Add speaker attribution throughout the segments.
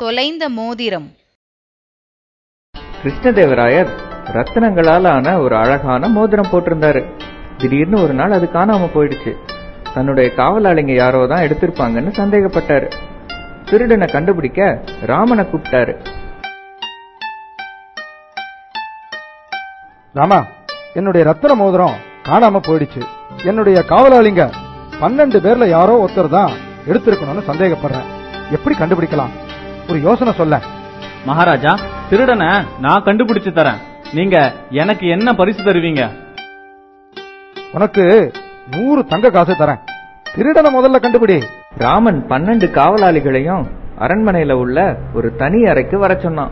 Speaker 1: தொலைந்த மோதிரம்.
Speaker 2: கிருஷ்ணதேவராயர் ரத்தினங்களால் ஆன ஒரு அழகான மோதிரம் போட்டிருந்தாரு. திடீர்னு ஒரு நாள் அது காணாம போயிடுச்சு. தன்னுடைய காவலாளிங்க யாரோ தான் எடுத்திருப்பாங்கன்னு சந்தேகப்பட்டாரு. திருடனை கண்டுபிடிக்க ராமனை கூப்பிட்டாரு.
Speaker 3: ராமா என்னுடைய ரத்தின மோதிரம் காணாம போயிடுச்சு. என்னுடைய காவலாளிங்க பன்னெண்டு பேர்ல யாரோ ஒருத்தர் தான் எடுத்திருக்கணும்னு சந்தேகப்படுறேன். எப்படி கண்டுபிடிக்கலாம்? ஒரு யோசனை சொல்ல.
Speaker 4: மகாராஜா திருடனை நான் கண்டுபிடிச்சு தரேன். நீங்க எனக்கு என்ன பரிசு தருவீங்க?
Speaker 3: உனக்கு நூறு தங்க காசு தரேன். திருடனை முதல்ல கண்டுபிடி.
Speaker 2: ராமன் பன்னெண்டு காவலாளிகளையும் அரண்மனையில உள்ள ஒரு தனி அறைக்கு வர சொன்னான்.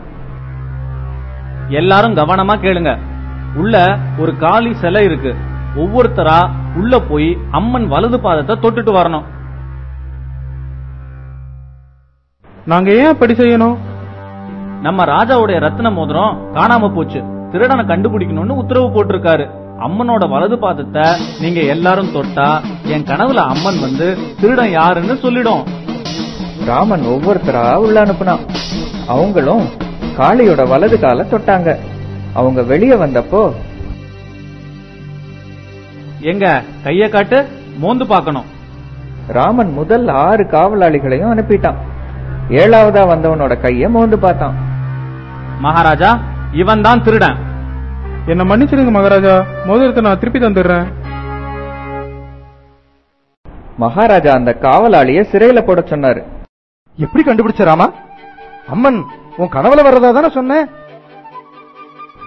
Speaker 4: எல்லாரும் கவனமா கேளுங்க. உள்ள ஒரு காளி சிலை இருக்கு. ஒவ்வொருத்தரா உள்ள போய் அம்மன் வலது பாதத்தை தொட்டுட்டு வரணும்.
Speaker 5: நாங்க ஏன் அப்படி செய்யணும்?
Speaker 4: நம்ம ராஜாவுடைய ரத்தின மோதிரம் காணாம போச்சு. திருடனை கண்டுபிடிக்கணும்னு உத்தரவு போட்டிருக்காரு. அம்மனோட வலது பாதத்தை நீங்க எல்லாரும் தொட்டா என் கனவுல அம்மன் வந்து திருடன் யாருன்னு சொல்லிடும்.
Speaker 2: ராமன் ஒவ்வொருத்தரா உள்ள அனுப்புனான். அவங்களும் காளியோட வலது காலை தொட்டாங்க. அவங்க வெளியே வந்தப்போ
Speaker 4: எங்க கைய காட்டு மோந்து பார்க்கணும்.
Speaker 2: ராமன் முதல் ஆறு காவலாளிகளையும் அனுப்பிட்டான். ஏழாவதா வந்தவனோட கைய மோந்து பார்த்தான்.
Speaker 4: மகாராஜா இவன் தான் திருடன்.
Speaker 5: என்ன மன்னிச்சிடுங்க மகாராஜா மோதிரத்தை நான் திருப்பி தந்துடுறேன்.
Speaker 2: மகாராஜா அந்த காவலாளிய சிறையில போட சொன்னாரு.
Speaker 3: எப்படி கண்டுபிடிச்ச ராமா? அம்மன் உன் கனவுல வர்றதா தானே சொன்னேன்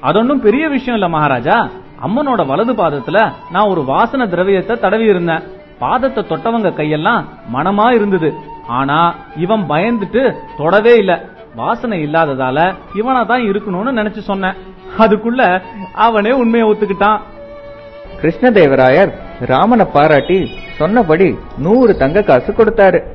Speaker 4: அதொன்னும் பெரிய விஷயம் இல்ல மகாராஜா. அம்மனோட வலது பாதத்துல நான் ஒரு வாசன திரவியத்தை தடவி இருந்தேன் பாதத்தை தொட்டவங்க கையெல்லாம் மனமா இருந்தது. ஆனா இவன் பயந்துட்டு தொடவே இல்ல. வாசனை இல்லாததால இவனா தான் இருக்கணும்னு நினைச்சு சொன்னேன். அதுக்குள்ள அவனே உண்மையை ஒத்துக்கிட்டான்.
Speaker 2: கிருஷ்ணதேவராயர் ராமனை பாராட்டி சொன்னபடி நூறு தங்க காசு கொடுத்தாரு.